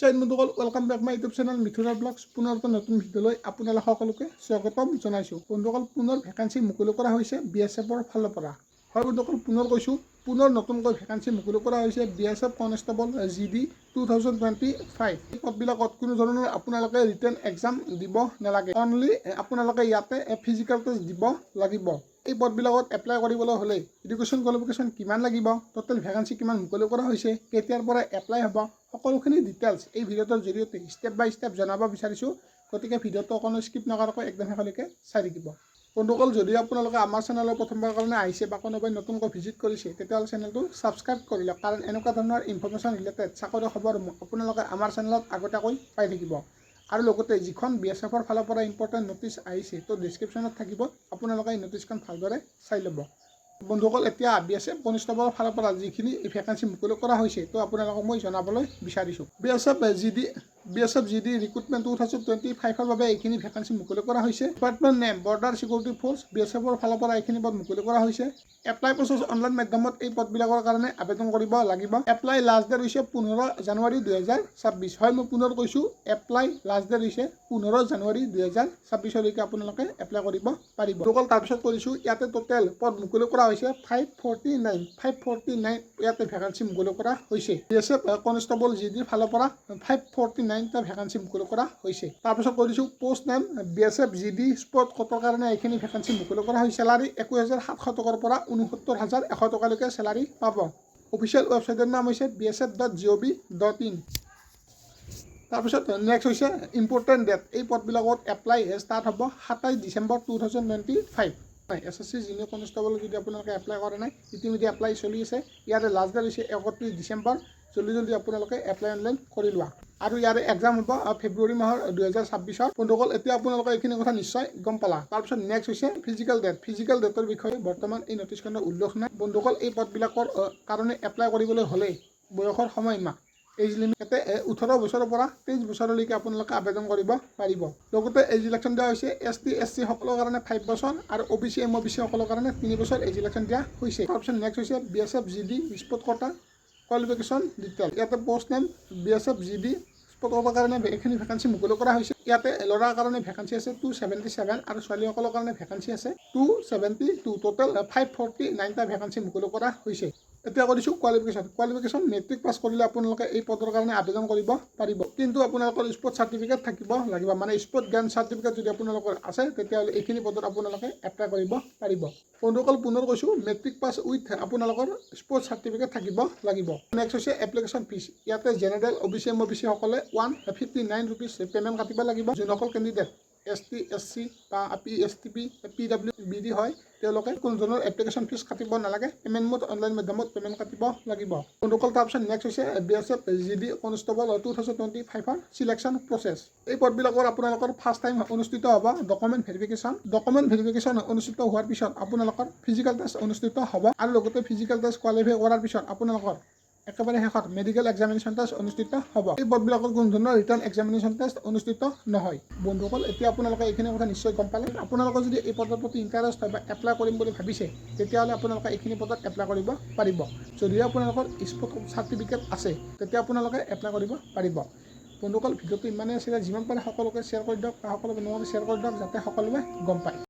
চাইন বন্ধুসকল welcome back my YouTube channel Mithura blogs পুনৰ এটা নতুন ভিডিঅ'লৈ আপোনালোক সকলোকে স্বাগতম জনাইছোঁ। বন্ধুসকল পুনৰ ভেকেঞ্চি মুকলি কৰা হৈছে বি এছ এফৰ ফালৰ পৰা। হয় বন্ধুসকল পুনৰ কৈছোঁ, পুনৰ নতুনকৈ ভেকেঞ্চি মুকলি কৰা হৈছে B S F constable G D two thousand twenty five এই পদবিলাকত কোনো ধৰণৰ আপোনালোকে ৰিটেন এক্সাম দিব নালাগে। অনলি আপোনালোকে ইয়াতে ফিজিকেল টেষ্ট দিব লাগিব। এই পদবিলাকত এপ্লাই কৰিবলৈ হ'লে এডুকেশ্যন কোৱালিফিকেশ্যন কিমান লাগিব টোটেল ভেকেঞ্চি কিমান মুকলি কৰা হৈছে, কেতিয়াৰ পৰা এপ্লাই হ'ব সকলোখিনি ডিটেইলছ এই ভিডিঅ'টোৰ জৰিয়তে ষ্টেপ বাই ষ্টেপ জনাব বিচাৰিছোঁ। গতিকে ভিডিঅ'টো অকণো স্কিপ নকৰাকৈ একদম শেষলৈকে চাই থাকিব। বন্ধুসকল, যদি আপোনালোকে আমাৰ চেনেলৰ প্ৰথমবাৰ কাৰণে আহিছে বা কোনোবাই নতুনকৈ ভিজিট কৰিছে, তেতিয়াহ'লে চেনেলটো ছাবস্ক্ৰাইব কৰি লওক। কাৰণ এনেকুৱা ধৰণৰ ইনফৰ্মেশ্যন ৰিলেটেড চাকৰি খবৰ আপোনালোকে আমাৰ চেনেলত আগতীয়াকৈ পাই থাকিব। আৰু লগতে যিখন বি এছ এফৰ ফালৰ পৰা ইম্পৰ্টেণ্ট ন'টিছ আহিছে, তো ডিছক্ৰিপশ্যনত থাকিব। আপোনালোকে এই ন'টিছখন ভালদৰে চাই ল'ব। বন্ধুসকল, এতিয়া বি এছ এফ কনিষ্টেবলৰ ফালৰ পৰা যিখিনি ভেকেঞ্চি মুকলি কৰা হৈছে, তো আপোনালোকক মই জনাবলৈ বিচাৰিছোঁ। B S F G D B S F G D recruitment two thousand twenty ফাইভৰ বাবে এইখিনি ভেকেঞ্চি মুকলি কৰা হৈছে। Department name border security force B S এফৰ ফালৰ পৰা এইখিনি পদ মুকলি কৰা হৈছে। এপ্লাই প্ৰচেছ অনলাইন মাধ্যমত এই পদবিলাকৰ কাৰণে আবেদন কৰিব লাগিব। এপ্লাই লাষ্ট ডেট হৈছে পোন্ধৰ জানুৱাৰী দুহেজাৰ ছাব্বিছ। হয়, মই পুনৰ কৈছোঁ এপ্লাই লাষ্ট ডেট হৈছে পোন্ধৰ জানুৱাৰী দুহেজাৰ ছাব্বিছলৈকে আপোনালোকে এপ্লাই কৰিব পাৰিব। অকল তাৰপিছত কৰিছোঁ ইয়াতে টোটেল পদ মুকলি কৰা হৈছে five forty nine five forty nine ইয়াতে ভেকেঞ্চি মুকলি কৰা হৈছে। B S F constable G ডিৰ ফালৰ পৰা ফাইভ ফৰ্টি নাইনটা ভেকেঞ্চি মুকলি কৰা হৈছে। তাৰপিছত কৰিছোঁ post name B S F G D sport কটৰ কাৰণে এইখিনি ভেকেঞ্চি মুকলি কৰা হৈছে। চেলাৰী একৈছ হাজাৰ সাতশ টকাৰ পৰা ঊনসত্তৰ হাজাৰ এশ টকালৈকে চেলাৰী পাব। অফিচিয়েল ৱেবছাইটৰ নাম হৈছে B S F dot G O' V dot in তাৰপিছত নেক্সট হৈছে ইম্পৰ্টেণ্ট ডেট এই পদবিলাকত এপ্লাই ষ্টাৰ্ট হ'ব সাতাইছ December two thousand twenty five S S C junior constable যদি আপোনালোকে এপ্লাই কৰা নাই, ইতিমধ্যে এপ্লাই চলি আছে। ইয়াৰে লাষ্ট ডেট হৈছে একত্ৰিছ ডিচেম্বৰ। জলদি জলদি আপোনালোকে এপ্লাই অনলাইন কৰি লোৱা। আৰু ইয়াৰে এক্সাম হ'ব ফেব্ৰুৱাৰী মাহৰ দুহেজাৰ ছাব্বিছত বন্ধুসকল, এতিয়া আপোনালোকে এইখিনি কথা নিশ্চয় গম পালা। তাৰপিছত নেক্সট হৈছে ফিজিকেল ডেট ফিজিকেল ডেটৰ বিষয়ে বৰ্তমান এই নটিছখনৰ উল্লেখ নাই। বন্ধুসকল, এই পদবিলাকৰ কাৰণে এপ্লাই কৰিবলৈ হ'লে বয়সৰ সময়সীমা। এজ লিমিট ইয়াতে ওঠৰ বছৰৰ পৰা তেইছ বছৰলৈকে আপোনালোকে আবেদন কৰিব পাৰিব। লগতে এজ ইলেকশ্যন দিয়া হৈছে এছ টি, এছ চি সকলৰ কাৰণে ফাইভ বছৰ আৰু O' B C, M O' B C সকলৰ কাৰণে তিনি বছৰ এজ ইলেকশ্যন দিয়া হৈছে। তাৰপিছত নেক্সট হৈছে B S F, G D sport quota qualification detail ইয়াতে post name B S F, G D কোটাৰ কাৰণে এইখিনি ভেকেঞ্চি মুকলি কৰা হৈছে। ইয়াতে ল'ৰাৰ কাৰণে ভেকেঞ্চি আছে টু ছেভেণ্টি ছেভেন আৰু ছোৱালীসকলৰ কাৰণে ভেকেঞ্চি আছে two seventy two total five forty নাইনটা vacancy মুকলি কৰা হৈছে। এতিয়া কৰিছোঁ কোৱালিফিকেশ্যন কোৱালিফিকেশ্যন মেট্ৰিক পাছ কৰিলে আপোনালোকে এই পদৰ কাৰণে আবেদন কৰিব পাৰিব। কিন্তু আপোনালোকৰ স্পৰ্ট চাৰ্টিফিকেট থাকিব লাগিব। মানে স্পৰ্ট জ্ঞান চাৰ্টিফিকেট যদি আপোনালোকৰ আছে, তেতিয়াহ'লে এইখিনি পদত আপোনালোকে এপ্লাই কৰিব পাৰিব। বন্ধুসকল পুনৰ কৈছোঁ মেট্ৰিক পাছ উইথ আপোনালোকৰ স্পৰ্ট চাৰ্টিফিকেট থাকিব লাগিব। নেক্সট হৈছে এপ্লিকেশ্যন ফিজ ইয়াতে general O' B C M O' B চিসকলে one fifty nine rupees payment কাটিব লাগিব। যোনসকল candidate S T S C বা P, S T P P W, B D হয়, তেওঁলোকে কোনো ধৰণৰ এপ্লিকেশ্যন ফিজ কাটিব নালাগে পে'মেণ্ট মোড অনলাইন মাধ্যমত পে'মেণ্ট কাটিব লাগিব। বন্ধুসকল তাৰপিছত নেক্সট হৈছে B S F G D constable two thousand twenty ফাইভৰ চিলেকশ্যন প্ৰচেছ এই পদবিলাকৰ আপোনালোকৰ ফাৰ্ষ্ট টাইম অনুষ্ঠিত হ'ব ডকুমেণ্ট ভেৰিফিকেশ্যন ডকুমেণ্ট ভেৰিফিকেশ্যন অনুষ্ঠিত হোৱাৰ পিছত আপোনালোকৰ ফিজিকেল টেষ্ট অনুষ্ঠিত হ'ব, আৰু লগতে ফিজিকেল টেষ্ট কোৱালিফাই কৰাৰ পিছত আপোনালোকৰ একেবাৰে শেষত মেডিকেল এক্সামিনেশ্যন টেষ্ট অনুষ্ঠিত হ'ব। এই পদবিলাকত কোনো ধৰণৰ ৰিটাৰ্ণ এক্সামিনেশ্যন টেষ্ট অনুষ্ঠিত নহয়। বন্ধুসকল, এতিয়া আপোনালোকে এইখিনি কথা নিশ্চয় গম পালে। আপোনালোকৰ যদি এই পদৰ প্ৰতি ইণ্টাৰেষ্ট হয় বা এপ্লাই কৰিম বুলি ভাবিছে, তেতিয়াহ'লে আপোনালোকে এইখিনি পদত এপ্লাই কৰিব পাৰিব। যদিহে আপোনালোকৰ স্পৰ্ট চাৰ্টিফিকেট আছে, তেতিয়া আপোনালোকে এপ্লাই কৰিব পাৰিব। বন্ধুসকল, ভিডিঅ'টো ইমানেই আছিলে। যিমান পাৰে সকলোকে শ্বেয়াৰ কৰি দিয়ক বা সকলো বন্ধুসকলে শ্বেয়াৰ কৰি দিয়ক যাতে সকলোৱে গম পায়।